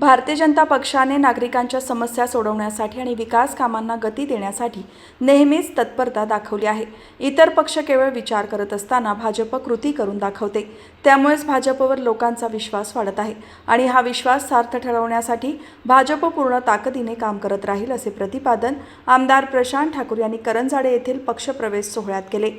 भारतीय जनता पक्षाने नागरिकांच्या समस्या सोडवण्यासाठी आणि विकास कामांना गती देण्यासाठी नेहमीच तत्परता दाखवली आहे. इतर पक्ष केवळ विचार करत असताना भाजप कृती करून दाखवते. त्यामुळेच भाजपवर लोकांचा विश्वास वाढत आहे आणि हा विश्वास सार्थ ठरवण्यासाठी भाजप पूर्ण ताकदीने काम करत राहील असे प्रतिपादन आमदार प्रशांत ठाकूर यांनी करंजाडे येथील पक्षप्रवेश सोहळ्यात केले.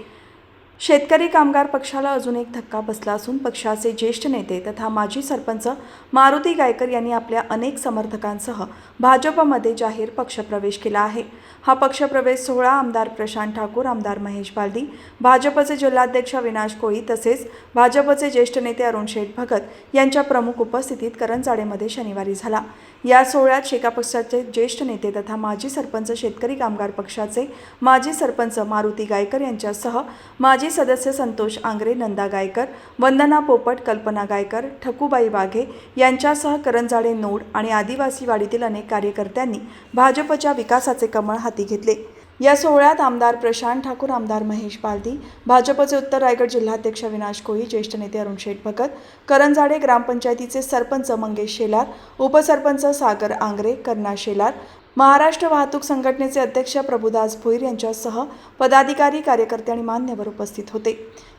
शेतकरी कामगार पक्षाला अजून एक धक्का बसला असून पक्षाचे ज्येष्ठ नेते तथा माजी सरपंच मारुती गायकर यांनी आपल्या अनेक समर्थकांसह भाजपमध्ये जाहीर पक्षप्रवेश केला आहे. हा पक्षप्रवेश सोहळा आमदार प्रशांत ठाकूर आमदार महेश बालदी भाजपचे जिल्हाध्यक्ष विनाश कोळी तसेच भाजपचे ज्येष्ठ नेते अरुण शेठ भगत यांच्या प्रमुख उपस्थितीत करंजाडेमध्ये शनिवारी झाला. या सोहळ्यात शेका पक्षाचे ज्येष्ठ नेते तथा माजी सरपंच शेतकरी कामगार पक्षाचे माजी सरपंच मारुती गायकर यांच्यासह माजी सदस्य संतोष आंग्रे नंदा गायकर वंदना पोपट कल्पना गायकर ठकूबाई वाघे यांच्यासह करंजाडे नोड आणि आदिवासी वाडीतील अनेक कार्यकर्त्यांनी भाजपच्या विकासाचे कमळ हाती घेतले. या सोहळ्यात आमदार प्रशांत ठाकूर आमदार महेश बालदी भाजपचे उत्तर रायगड जिल्हाध्यक्ष अविनाश कोळी ज्येष्ठ नेते अरुण शेठ भगत करंजाडे ग्रामपंचायतीचे सरपंच मंगेश शेलार उपसरपंच सागर आंग्रे कर्णा शेलार महाराष्ट्र वाहतूक संघटनेचे अध्यक्ष प्रभुदास भोईर यांच्यासह पदाधिकारी कार्यकर्ते आणि मान्यवर उपस्थित होते.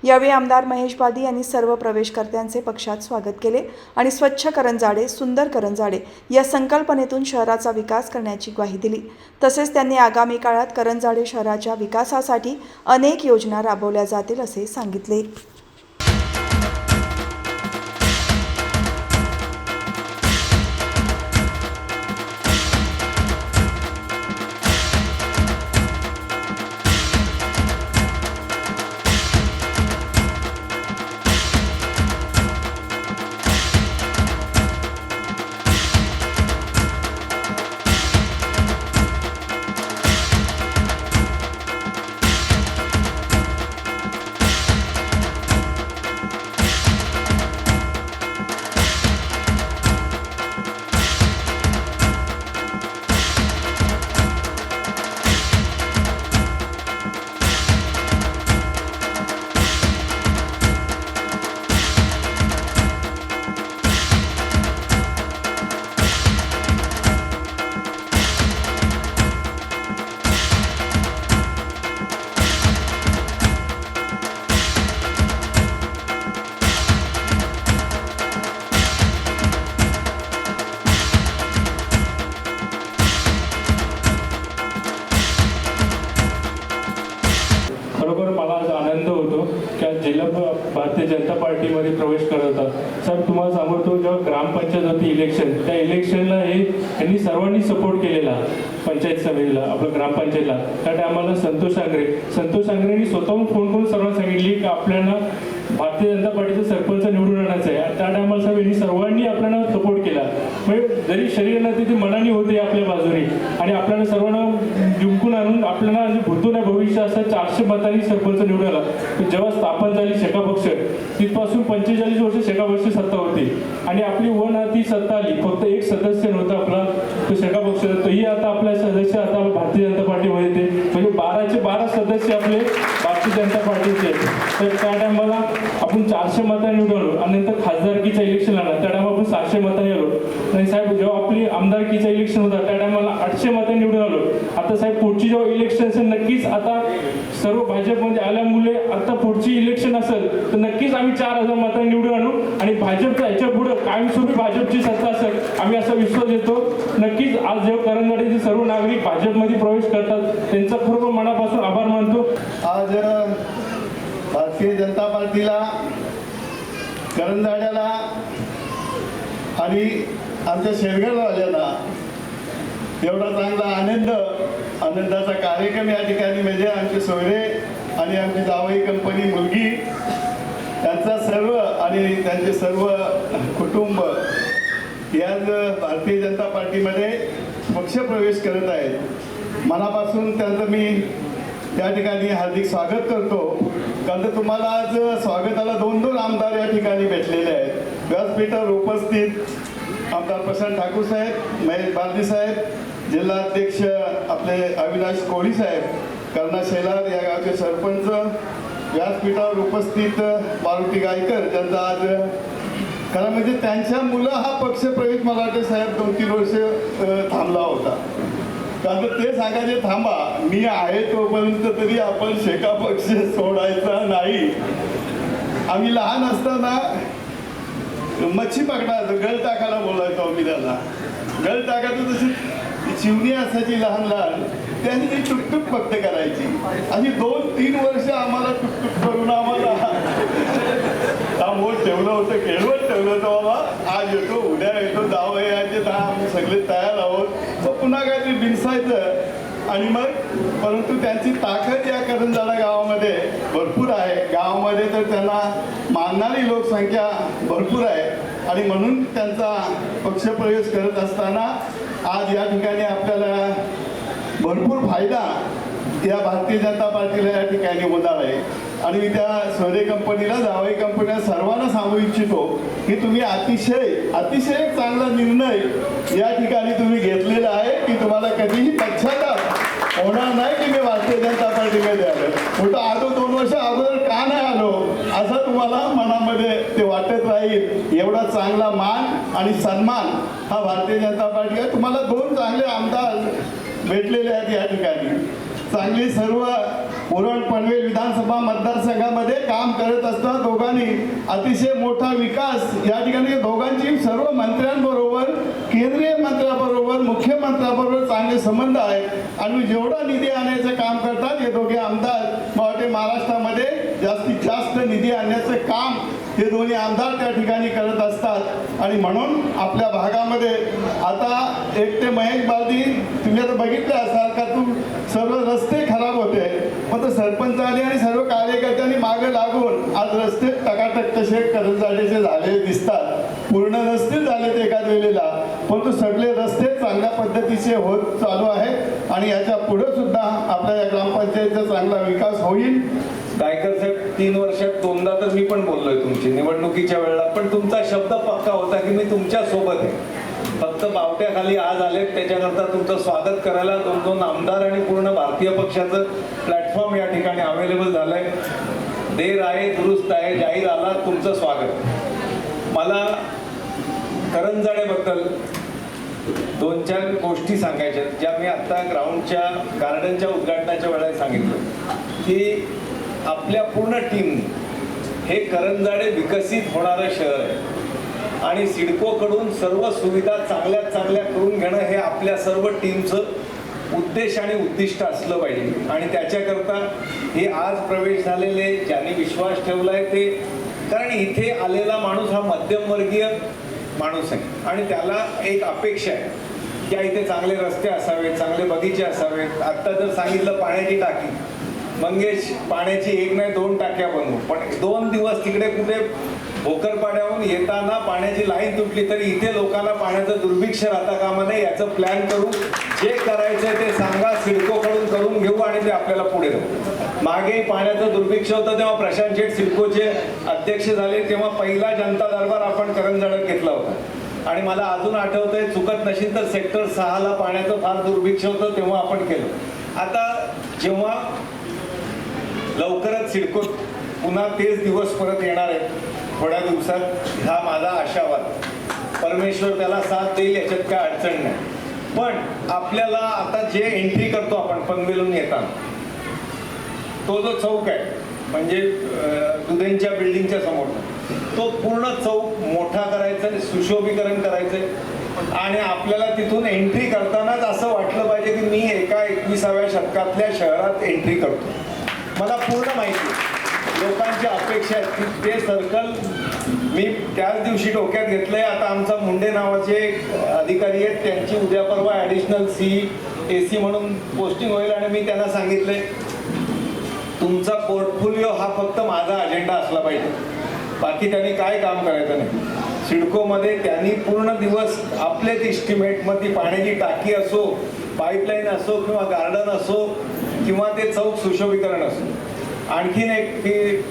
यावेळी आमदार महेश बादी यांनी सर्व प्रवेशकर्त्यांचे पक्षात स्वागत केले आणि स्वच्छ करंजाडे सुंदर करंजाडे या संकल्पनेतून शहराचा विकास करण्याची ग्वाही दिली. तसेच त्यांनी आगामी काळात करंजाडे शहराच्या विकासासाठी अनेक योजना राबवल्या जातील असे सांगितले. जनतेला. त्या टायमाला संतोष आंग्रे. संतोष आंग्रेंनी स्वतःहून फोन करून सर्वांना सांगितली की आपल्याला भारतीय जनता पार्टीचं सरपंच निवडून आणायचं आहे त्या टायमाला साहेब यांनी सर्वांनी आपल्याला सपोर्ट केला. म्हणजे जरी शरीराला तिथे मनाने होते आपल्या बाजूने. आणि आपल्याला सर्वांना जिंकून आणून आपल्याला म्हणजे भविष्य असं चारशे मतांनी सरपंच निवडून आला. जेव्हा स्थापन झाली शेका पक्ष तिथपासून पंचेचाळीस वर्ष शेका पक्ष सत्ता होती. आणि आपली वन ती सत्ता आली. फक्त एक सदस्य नव्हता आपला तो शेका पक्ष. तोही आता आपला सदस्य आता भारतीय जनता पार्टीमध्ये ते म्हणजे बाराचे बारा सदस्य आपले भारतीय जनता पार्टीचे आहेत. तर त्या टायमाला आपण चारशे मतांनी निवडून आलो आणि नंतर खासदारकीचं इलेक्शन लागला त्या टायमा आपण सातशे मतांनी आलो. आणि साहेब जेव्हा आपली आमदारकीचं इलेक्शन होतं त्या टायमाला आठशे मतांनी निवडून आलो आता साहेब पुढची जेव्हा इलेक्शन असेल नक्कीच आता सर्व भाजपमध्ये आल्यामुळे आता पुढची इलेक्शन असेल तर नक्कीच आम्ही चार हजार मतांनी निवडून आणू आणि भाजपचा याच्या पुढं कायमस्वरूपी भाजपची सत्ता असेल आम्ही असा विश्वास देतो. नक्कीच आज जेव्हा करंजाडीचे सर्व नागरिक भाजपमध्ये प्रवेश करतात त्यांचा खरोखर मनापासून आभार मानतो. आज अ, भारतीय जनता पार्टीला करंजाड्याला आणि आमच्या शेरगडवाल्याला एवढा चांगला आनंद आनंदाचा कार्यक्रम या ठिकाणी म्हणजे आमचे सोयरे आणि आमची जावई कंपनी मुलगी त्यांचा सर्व आणि त्यांचे सर्व कुटुंब याच भारतीय जनता पार्टीमध्ये पक्षप्रवेश करत आहेत. मनापासून त्यांचं मी त्या ठिकाणी हार्दिक स्वागत करतो. कारण तर तुम्हाला आज स्वागताला दोन दोन आमदार या ठिकाणी भेटलेले आहेत. व्यासपीठावर उपस्थित आमदार प्रशांत ठाकूर साहेब महेश बालदी साहेब जिल्हाध्यक्ष आपले अविनाश कोळी साहेब कर्णा शेलार या गावचे सरपंच व्यासपीठावर उपस्थित मारुती गायकर ज्यांचा आज खरं म्हणजे त्यांच्या मुलं हा पक्ष प्रवेश मराठे साहेब दोन तीन वर्ष थांबला होता. कारण ते सांगायचे थांबा मी आहे तोपर्यंत तरी आपण शेका पक्ष सोडायचा नाही. आम्ही लहान असताना मच्छी पकडायचं गळ टाकायला बोलायचो आम्ही त्याला. गळ टाकायचं तशी चिवणी असायची लहान लहान. त्यांनी ती टुकटुक फक्त करायची. आणि दोन तीन वर्ष आम्हाला टुकटुक करून आम्हाला मोठ ठेवलं होतं केळवत ठेवलं होतं बाबा. आज येतो उद्या येतो जावं यायचे दहा आम्ही सगळे तयार आहोत. मग पुन्हा काहीतरी बिनसायचं. आणि मग परंतु त्यांची ताकद या करंजाडा गावामध्ये भरपूर आहे. गावामध्ये तर त्यांना मानणारी लोकसंख्या भरपूर आहे. आणि म्हणून त्यांचा पक्षप्रवेश करत असताना आज या ठिकाणी आपल्याला भरपूर फायदा या भारतीय जनता पार्टीला या ठिकाणी होणार आहे. आणि मी त्या सोरे कंपनीला जावई कंपनीला सर्वांना सांगू इच्छितो की तुम्ही अतिशय अतिशय चांगला निर्णय या ठिकाणी तुम्ही घेतलेला आहे की तुम्हाला कधीही पश्चाताप होणार नाही की मी भारतीय जनता पार्टीमध्ये आलो म्हणतो आलो दोन वर्ष अगोदर का नाही आलो? असं तुम्हाला मनामध्ये जाईल एवढा चांगला मान आणि सन्मान हा भारतीय जनता पार्टी आहे. तुम्हाला दोन चांगले आमदार भेटलेले आहेत या ठिकाणी. चांगली सर्व उरण पनवेल विधानसभा मतदारसंघामध्ये काम करत असताना दोघांनी अतिशय मोठा विकास या ठिकाणी दोघांची सर्व मंत्र्यांबरोबर केंद्रीय मंत्र्याबरोबर मुख्यमंत्र्याबरोबर चांगले संबंध आहेत. आणि जेवढा निधी आणायचं काम करतात हे दोघे आमदार मला वाटते महाराष्ट्रामध्ये जास्तीत जास्त निधी आणण्याचं काम हे दोन्ही आमदार त्या ठिकाणी करत असतात. आणि म्हणून आपल्या भागामध्ये आता एक ते महेश बालदी तुम्ही आता बघितलं असाल का तू सर्व रस्ते खराब होते. मग तर सरपंचाने आणि सर्व कार्यकर्त्यांनी मागे लागून आज रस्ते टकाटक तसे करत जाण्याचे झाले दिसतात. पूर्ण नसतील झाले ते एकाच वेळेला परंतु सगळे रस्ते चांगल्या पद्धतीचे होत चालू आहेत. आणि याच्यापुढे सुद्धा आपल्या या ग्रामपंचायतीचा चांगला विकास होईल. गायकर साहेब तीन वर्षात दोनदा तर मी पण बोललोय तुमची. निवडणुकीच्या वेळेला. पण तुमचा शब्द पक्का होता की मी तुमच्यासोबत आहे. फक्त बावट्याखाली आज आले त्याच्याकरता तुमचं स्वागत करायला दोन दोन आमदार आणि पूर्ण भारतीय पक्षाचं प्लॅटफॉर्म या ठिकाणी अवेलेबल झालंय. देर आहे दुरुस्त आहे जाहीर आला तुमचं स्वागत. मला करंजाडेबद्दल दोन चार गोष्टी सांगायच्या आहेत, ज्या मी आता ग्राउंडच्या गार्डनच्या उद्घाटनाच्या वेळेला सांगितलं की आपल्या पूर्ण टीमने हे करंजाडे विकसित होणारं शहर आहे. आणि सिडकोकडून सर्व सुविधा चांगल्यात चांगल्या करून घेणं हे आपल्या सर्व टीमचं उद्देश आणि उद्दिष्ट असलं पाहिजे. आणि त्याच्याकरता हे आज प्रवेश झालेले ज्यांनी विश्वास ठेवलाय ते कारण इथे आलेला माणूस हा मध्यमवर्गीय माणूस आहे. आणि त्याला एक अपेक्षा आहे की इथे चांगले रस्ते असावेत चांगले बगीचे असावेत. आत्ता जर सांगितलं पाण्याची टाकी मंगेश पाण्याची एक नाही दोन टाक्या बनवू. पण दोन दिवस तिकडे कुठे भोकरपाड्याहून येताना पाण्याची लाईन तुटली तरी इथे लोकांना पाण्याचं दुर्भिक्ष राहता कामा नये याचं प्लॅन करू जे करायचं ते सांगा सिडकोकडून करून घेऊ आणि ते आपल्याला पुढे जाऊ मागे पाण्याचं दुर्भिक्ष होतं तेव्हा प्रशांत शेठ सिडकोचे अध्यक्ष झाले तेव्हा पहिला जनता दरबार आपण करंजाळत घेतला होता. आणि मला अजून आठवतंय चुकत नसेल तर सेक्टर सहाला पाण्याचं फार दुर्भिक्ष होतं तेव्हा आपण केलं. आता जेव्हा लवकरच सिडकोत पुन्हा तेच दिवस परत येणार आहेत. थोड्या दिवसात हा माझा आशावाद. परमेश्वर त्याला साथ देईल याच्यात काय अडचण नाही. पण आपल्याला आता जे एंट्री करतो आपण पनवेलून येताना तो जो चौक आहे म्हणजे दुधेंच्या बिल्डिंगच्या समोर तो पूर्ण चौक मोठा करायचा आणि सुशोभीकरण करायचं आणि आपल्याला तिथून एंट्री करतानाच असं वाटलं पाहिजे की मी एका एकविसाव्या शतकातल्या शहरात एंट्री करतो. मला पूर्ण माहिती आहे. लोकांची अपेक्षा आहेत की ते सर्कल मी त्याच दिवशी डोक्यात घेतलंय. आता आमचा मुंडे नावाचे अधिकारी आहेत त्यांची उद्या परवा ॲडिशनल सी ए सी म्हणून पोस्टिंग होईल आणि मी त्यांना सांगितले तुमचा पोर्टफोलिओ हा फक्त माझा अजेंडा असला पाहिजे. बाकी त्यांनी काय काम करायचं नाही. सिडकोमध्ये त्यांनी पूर्ण दिवस आपलेच इस्टिमेट मग ती पाण्याची टाकी असो पाईपलाईन असो किंवा गार्डन असो किंवा ते चौक सुशोभीकरण असो. आणखीन एक की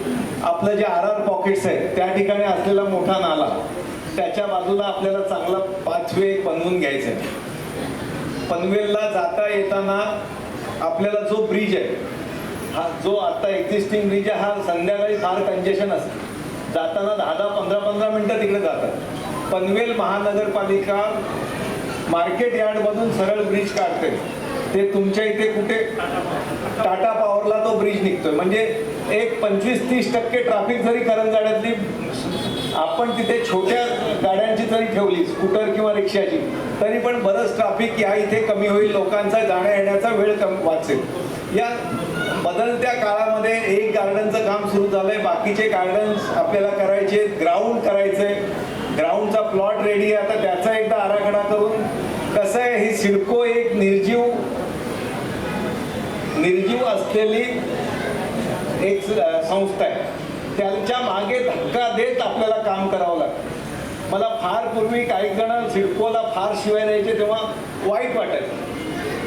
आपलं जे आर आर पॉकेट्स आहेत त्या ठिकाणी असलेला मोठा नाला त्याच्या बाजूला आपल्याला चांगला पाचवे एक बनवून घ्यायचं आहे. पनवेलला जाता येताना आपल्याला जो ब्रिज आहे हा जो आता एक्झिस्टिंग ब्रिज आहे हा संध्याकाळी फार कंजेशन असतं. जाताना दहा दहा पंधरा पंधरा मिनटं तिकडे जातात. पनवेल महानगरपालिका मार्केट यार्डमधून सरळ ब्रिज काढते. ते तुमच्या इथे कुठे? टाटा पॉवरला तो ब्रिज निघतोय. म्हणजे एक पंचवीस तीस टक्के ट्रॅफिक जरी करंजाड्यातली आपण तिथे छोट्या गाड्यांची जरी ठेवली स्कूटर किंवा रिक्षाची तरी पण बरंच ट्रॅफिक या इथे कमी होईल लोकांचा जाण्या येण्याचा वेळ कम वाचेल. या बदलत्या काळामध्ये एक गार्डनचं काम सुरू झालंय बाकीचे गार्डन्स आपल्याला करायचे ग्राउंड करायचंय. ग्राउंडचा प्लॉट रेडी आहे आता त्याचा एकदा आराखडा करून कसं आहे ही सिडको असलेली एक संस्था आहे. त्यांच्या मागे धक्का देत आपल्याला काम करावं लागतं. मला फार पूर्वी काही जण सिडकोला फार शिवाय द्यायचे तेव्हा वाईट वाटायचं.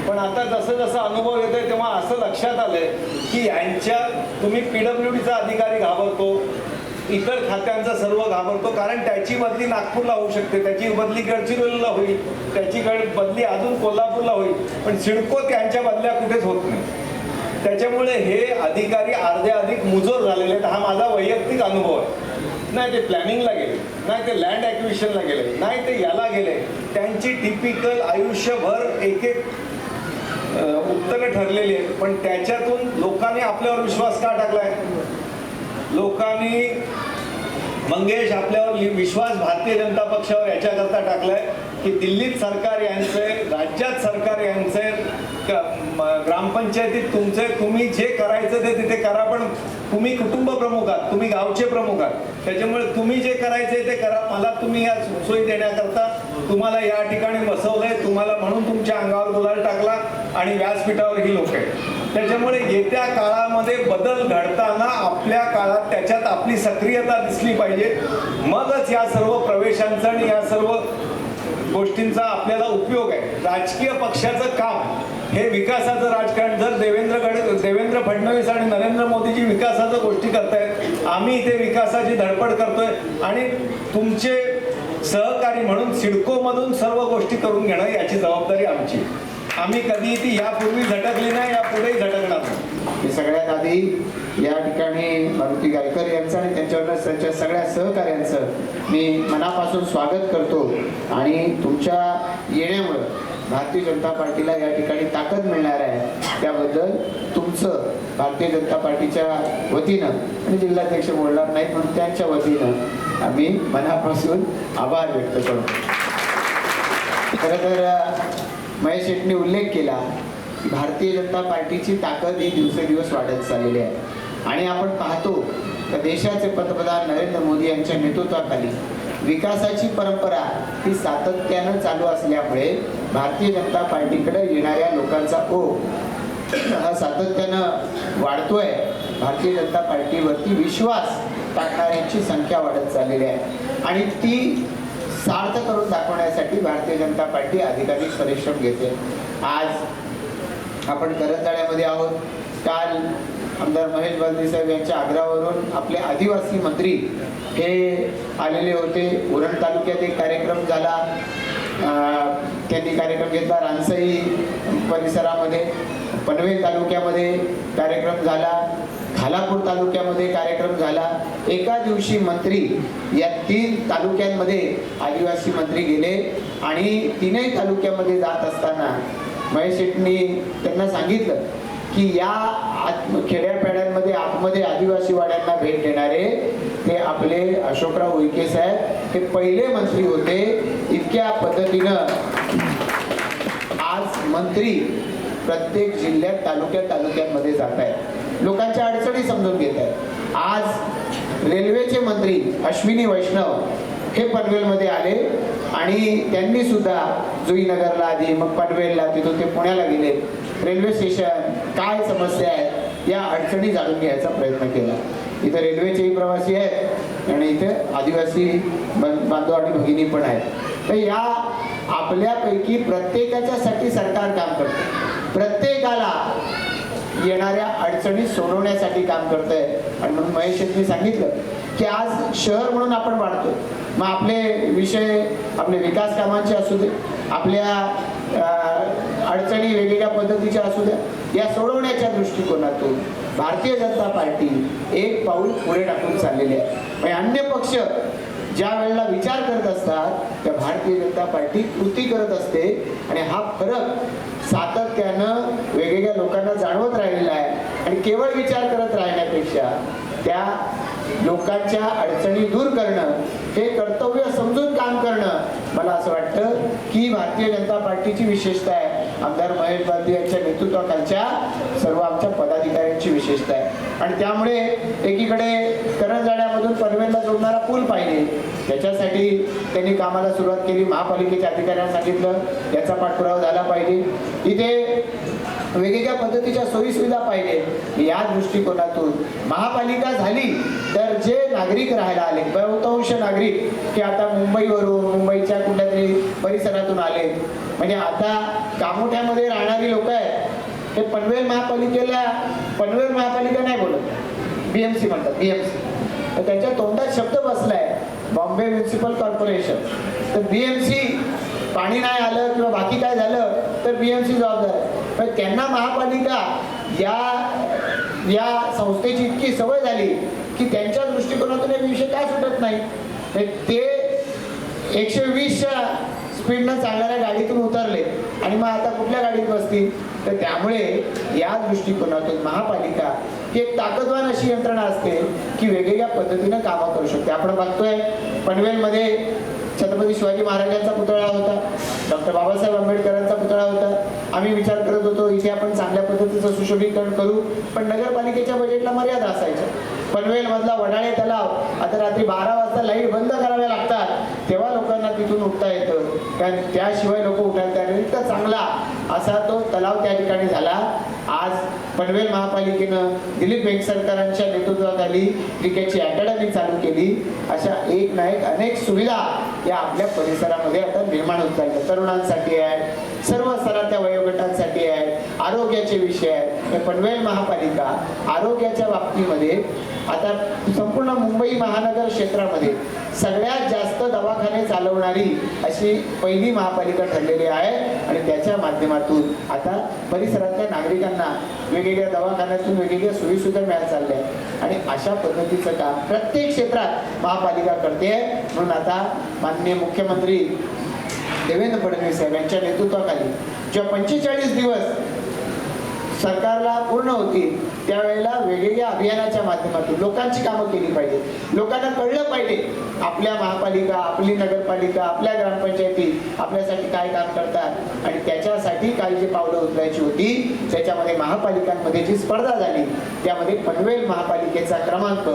पण आता जसं जसं अनुभव येतोय तेव्हा असं लक्षात आलंय की यांच्या तुम्ही पीडब्ल्यू डीचा अधिकारी घाबरतो इतर खात्यांचा सर्व घाबरतो कारण त्याची बदली नागपूरला होऊ शकते. त्याची बदली गडचिरोलीला होईल. त्याची गड बदली अजून कोल्हापूरला होईल. पण सिडको त्यांच्या बदल्या त्याच्यामुळे हे अधिकारी अर्ध्या अधिक मुजोर झालेले आहेत. हा माझा वैयक्तिक अनुभव आहे. नाही ते प्लॅनिंगला गेले नाही ते लँड ॲक्विशनला गेले नाही ते याला गेले. त्यांची टिपिकल आयुष्यभर एक एक अ, उत्तरं ठरलेली आहेत. पण त्याच्यातून लोकांनी आपल्यावर विश्वास का टाकलाय? लोकांनी मंगेश आपल्यावर लि- विश्वास भारतीय जनता पक्षावर याच्याकरता टाकलाय. की दिल्लीत सरकार यांचंय राज्यात सरकार यांचं ग्रामपंचायतीत तुमचे तुम्ही जे करायचं ते तिथे करा पण तुम्ही कुटुंब प्रमुख आहात तुम्ही गावचे प्रमुख आहात. त्याच्यामुळे तुम्ही जे करायचे ते करा मला तुम्ही या सोयी देण्याकरता तुम्हाला या ठिकाणी बसवलंय तुम्हाला म्हणून तुमच्या अंगावर गुलाल टाकला आणि व्यासपीठावर ही लोक आहेत. त्याच्यामुळे येत्या काळामध्ये बदल घडताना आपल्या काळात त्याच्यात आपली सक्रियता दिसली पाहिजे. मगच या सर्व प्रवेशांचं आणि या सर्व गोष्टींचा आपल्याला उपयोग आहे राजकीय पक्षाचं काम हे विकासाचं राजकारण जर देवेंद्र गड देवेंद्र फडणवीस आणि नरेंद्र मोदीजी विकासाचं गोष्टी करतायत आम्ही इथे विकासाची धडपड करतोय आणि तुमचे सहकारी म्हणून सिडकोमधून सर्व गोष्टी करून घेणं याची जबाबदारी आमची आहे. आम्ही कधी ती यापूर्वी झटकली नाही यापुढेही झटकणार नाही. मी सगळ्यात आधी या ठिकाणी मारुती गायकर यांचं आणि त्यांच्यावर त्यांच्या सगळ्या सहकार्यांचं मी मनापासून स्वागत करतो. आणि तुमच्या येण्यामुळं भारतीय जनता पार्टीला या ठिकाणी ताकद मिळणार आहे. त्याबद्दल तुमचं भारतीय जनता पार्टीच्या वतीनं आणि जिल्हाध्यक्ष बोलणार नाहीत म्हणून त्यांच्या वतीनं आम्ही मनापासून आभार व्यक्त करतो. खरं तर महेश शेटने उल्लेख केला की भारतीय जनता पार्टीची ताकद ही दिवसेदिवस वाढत चाललेली आहे. आणि आपण पाहतो तर देशाचे पंतप्रधान नरेंद्र मोदी यांच्या नेतृत्वाखाली विकासाची परंपरा ही सातत्यानं चालू असल्यामुळे भारतीय जनता पार्टीकडे येणाऱ्या लोकांचा ओघ हा सातत्यानं वाढतोय. भारतीय जनता पार्टीवरती विश्वास टाकणाऱ्यांची संख्या वाढत चाललेली आहे. आणि ती सार्थ करून दाखवण्यासाठी भारतीय जनता पार्टी अधिकाधिक परिश्रम घेते. आज आपण करंजाड्यामध्ये आहोत. काल आमदार महेश बालदी साहेब यांच्या आग्रहावरून आपले आदिवासी मंत्री हे आलेले होते. उरण तालुक्यात एक कार्यक्रम झाला. त्यांनी कार्यक्रम घेतला रानसई परिसरामध्ये. पनवेल तालुक्यामध्ये कार्यक्रम झाला. खालापूर तालुक्यामध्ये कार्यक्रम झाला. एका दिवशी मंत्री या तीन तालुक्यांमध्ये आदिवासी मंत्री गेले आणि तीनही तालुक्यामध्ये जात असताना महेश शेट्टी त्यांना सांगितलं की या आत खेड्यापेड्यांमध्ये आतमध्ये आदिवासी वाड्यांना भेट देणारे ते आपले अशोकराव उईके साहेब हे पहिले मंत्री होते. इतक्या पद्धतीनं आज मंत्री प्रत्येक जिल्ह्यात तालुक्यात तालुक्यांमध्ये जात आहेत लोकांच्या अडचणी समजून घेत आहेत. आज रेल्वेचे मंत्री अश्विनी वैष्णव हे पनवेलमध्ये आले आणि त्यांनी सुद्धा जुईनगरला आधी मग पनवेलला तिथून ते पुण्याला गेले. रेल्वे स्टेशन काय समस्या आहेत या अडचणी जाणून घ्यायचा प्रयत्न केला. इथं रेल्वेचेही प्रवासी आहेत आणि इथे आदिवासी बांधव आणि भगिनी पण आहेत. तर या आपल्यापैकी प्रत्येकाच्यासाठी सरकार काम करते. प्रत्येकाला येणाऱ्या अडचणी सोडवण्यासाठी काम करत आहे आणि म्हणून महेश सांगितलं की आज शहर म्हणून आपण वाढतो मग आपले विषय आपले विकास कामांचे असू दे आपल्या अडचणी वेगवेगळ्या पद्धतीच्या असू द्या या सोडवण्याच्या दृष्टिकोनातून भारतीय जनता पार्टी एक पाऊल पुढे टाकून चाललेली आहे. म्हणजे अन्य पक्ष ज्या वेळेला विचार करत असतात त्या भारतीय जनता पार्टी कृती करत असते. आणि हा फरक सातत्यानं वेगवेगळ्या लोकांना जाणवत राहिलेला आहे. आणि केवळ विचार करत राहण्यापेक्षा त्या लोकांच्या अडचणी दूर करणं हे कर्तव्य समजून काम करणं मला असं वाटतं की भारतीय जनता पार्टीची विशेषता आहे. आमदार महेश बालदी यांच्या नेतृत्वाखालच्या सर्व आमच्या पदाधिकाऱ्यांची विशेषता आहे. आणि त्यामुळे एकीकडे करंजाड्यामधून पनवेलला जोडणारा पूल पाहिजे त्याच्यासाठी त्यांनी कामाला सुरुवात केली. महापालिकेच्या अधिकाऱ्यांना सांगितलं याचा पाठपुरावा झाला पाहिजे. इथे वेगवेगळ्या पद्धतीच्या सोयीसुविधा पाहिजे. या दृष्टिकोनातून महापालिका झाली तर जे नागरिक राहायला आले बहुतांश नागरिक की आता मुंबईवरून मुंबईच्या कुठल्या तरी परिसरातून आले. म्हणजे आता कामोठ्यामध्ये राहणारी लोक आहेत. ते पनवेल महापालिकेला पनवेल महापालिका नाही बोलत. बीएमसी म्हणतात बीएमसी तर त्यांच्या तोंडात शब्द बसलाय बॉम्बे म्युन्सिपल कॉर्पोरेशन. तर बीएमसी पाणी नाही आलं किंवा बाकी काय झालं तर बीएमसी जबाबदार आहे. पण त्यांना महापालिका या या संस्थेची इतकी सवय झाली की त्यांच्या दृष्टिकोनातून एक विषय काय सुटत नाही. ते एकशे वीसच्या स्पीडनं चालणाऱ्या गाडीतून उतरले आणि मग आता कुठल्या गाडीत बसतील? तर त्यामुळे या दृष्टिकोनातून महापालिका ही एक ताकदवान अशी यंत्रणा असते की वेगवेगळ्या पद्धतीनं कामं करू शकते. आपण बघतोय पनवेलमध्ये छत्रपती शिवाजी महाराजांचा पुतळा होता डॉक्टर बाबासाहेब आंबेडकरांचा पुतळा होता. आम्ही विचार करत होतो इथे आपण चांगल्या पद्धतीचं सुशोभीकरण करू पण नगरपालिकेच्या बजेटला मर्यादा असायच्या. पनवेल मधला वडाळे तलाव आता रात्री बारा वाजता लाइट बंद कराव्या लागतात. तेव्हा लोकांना तिथून उठता येतं. कारण त्याशिवाय लोक उठायला तयार इतका चांगला असा तो तलाव त्या ठिकाणी झाला. आज पनवेल महापालिकेनं दिलीप वेंगसरकरांच्या नेतृत्वाखाली क्रिकेटची अकॅडमी चालू केली. अशा एक ना एक अनेक सुविधा या आपल्या परिसरामध्ये आता निर्माण होत चालल्या. तरुणांसाठी आहेत सर्व स्तरातल्या वयोगटांसाठी आहेत आरोग्याचे विषय आहेत. पनवेल महापालिका आरोग्याच्या बाबतीमध्ये आता संपूर्ण मुंबई महानगर क्षेत्रामध्ये सगळ्यात जास्त दवाखाने चालवणारी अशी पहिली महापालिका ठरलेली आहे आणि त्याच्या माध्यमातून आता परिसरातल्या नागरिकांना वेगवेगळ्या दवाखान्यातून वेगवेगळ्या सोयीसुद्धा मिळत चालल्या आहेत. आणि अशा पद्धतीचं काम प्रत्येक क्षेत्रात महापालिका करते म्हणून आता माननीय मुख्यमंत्री देवेंद्र फडणवीस साहेब यांच्या नेतृत्वाखाली जेव्हा पंचेचाळीस दिवस सरकारला पूर्ण होती त्यावेळेला वेगवेगळ्या अभियानाच्या माध्यमातून लोकांची कामं केली पाहिजे. लोकांना कळलं पाहिजे आपल्या महापालिका आपली नगरपालिका आपल्या ग्रामपंचायती आपल्यासाठी काय काम करतात आणि त्याच्यासाठी काही जी पावलं उचलायची होती त्याच्यामध्ये महापालिकांमध्ये जी स्पर्धा झाली त्यामध्ये पनवेल महापालिकेचा क्रमांक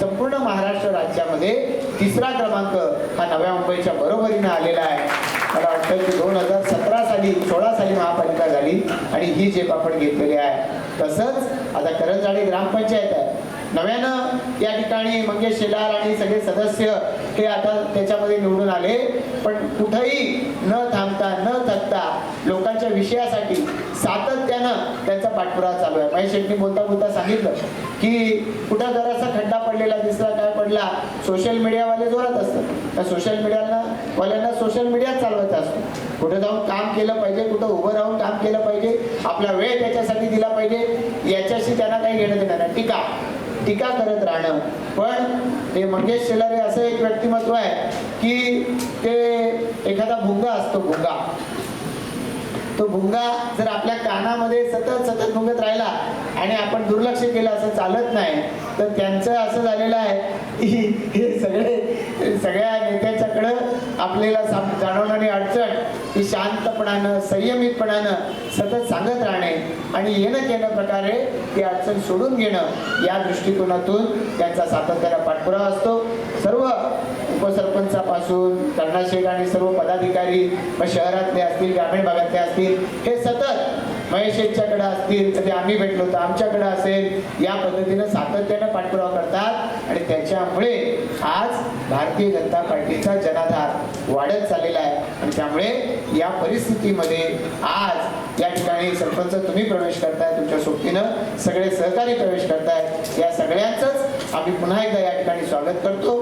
संपूर्ण महाराष्ट्र राज्यामध्ये तिसरा क्रमांक हा नव्या मुंबईच्या बरोबरीनं आलेला आहे. मला वाटतं की दोन हजार सतरा साली सोळा साली महापालिका झाली आणि ही झेप आपण घेतलेली आहे. तसंच आता करंजाडी ग्रामपंचायत आहे. नव्यानं या ठिकाणी मंगेश शेलार आणि सगळे सदस्य हे आता त्याच्यामध्ये निवडून आले. पण कुठंही न थांबता न थकता लोकांच्या विषयासाठी सातत्यानं त्यांचा पाठपुरावा चालू आहे. महेश शेट्टी बोलता बोलता सांगितलं की कुठं जरासा खड्डा पडलेला दिसला काय पडला सोशल मीडियावाले जोरात असतात. त्या सोशल मीडियाला वाल्यांना सोशल मीडियाच चालवायचा असतो. कुठं जाऊन काम केलं पाहिजे कुठं उभं राहून काम केलं पाहिजे आपला वेळ त्याच्यासाठी दिला पाहिजे याच्याशी त्यांना काही घेणं देणार नाही. टीका. टीका करत राहणं. पण हे मंगेश शेलारे असं एक व्यक्तिमत्व आहे की ते एखादा भुंगा असतो भुंगा. तो भुंगा जर आपल्या कानामध्ये सतत सतत भुंगत राहिला आणि आपण दुर्लक्ष केलं असं चालत नाही तर त्यांचं असं झालेलं आहे की हे सगळे सगळ्या नेत्याच्याकडं आपल्याला जाणवणारी अडचण ही शांतपणानं संयमितपणानं सतत सांगत राहणे. आणि येणं केल्या प्रकारे ती अडचण सोडून घेणं या दृष्टिकोनातून त्यांचा सातत्याला पाठपुरावा असतो. सर्व उपसरपंचापासून कर्णाशेख आणि सर्व पदाधिकारी मग शहरातले असतील ग्रामीण भागातले असतील हे सतत महेश यांच्याकडे असतील कधी आम्ही भेटलो तर आमच्याकडे असेल. या पद्धतीनं सातत्यानं पाठपुरावा करतात. आणि त्याच्यामुळे आज भारतीय जनता पार्टीचा जनाधार वाढत चाललेला आहे. आणि त्यामुळे या परिस्थितीमध्ये आज या ठिकाणी सरपंच तुम्ही प्रवेश करताय तुमच्या सोबतीनं सगळे सहकारी प्रवेश करतायत या सगळ्यांचंच आम्ही पुन्हा एकदा या ठिकाणी स्वागत करतो.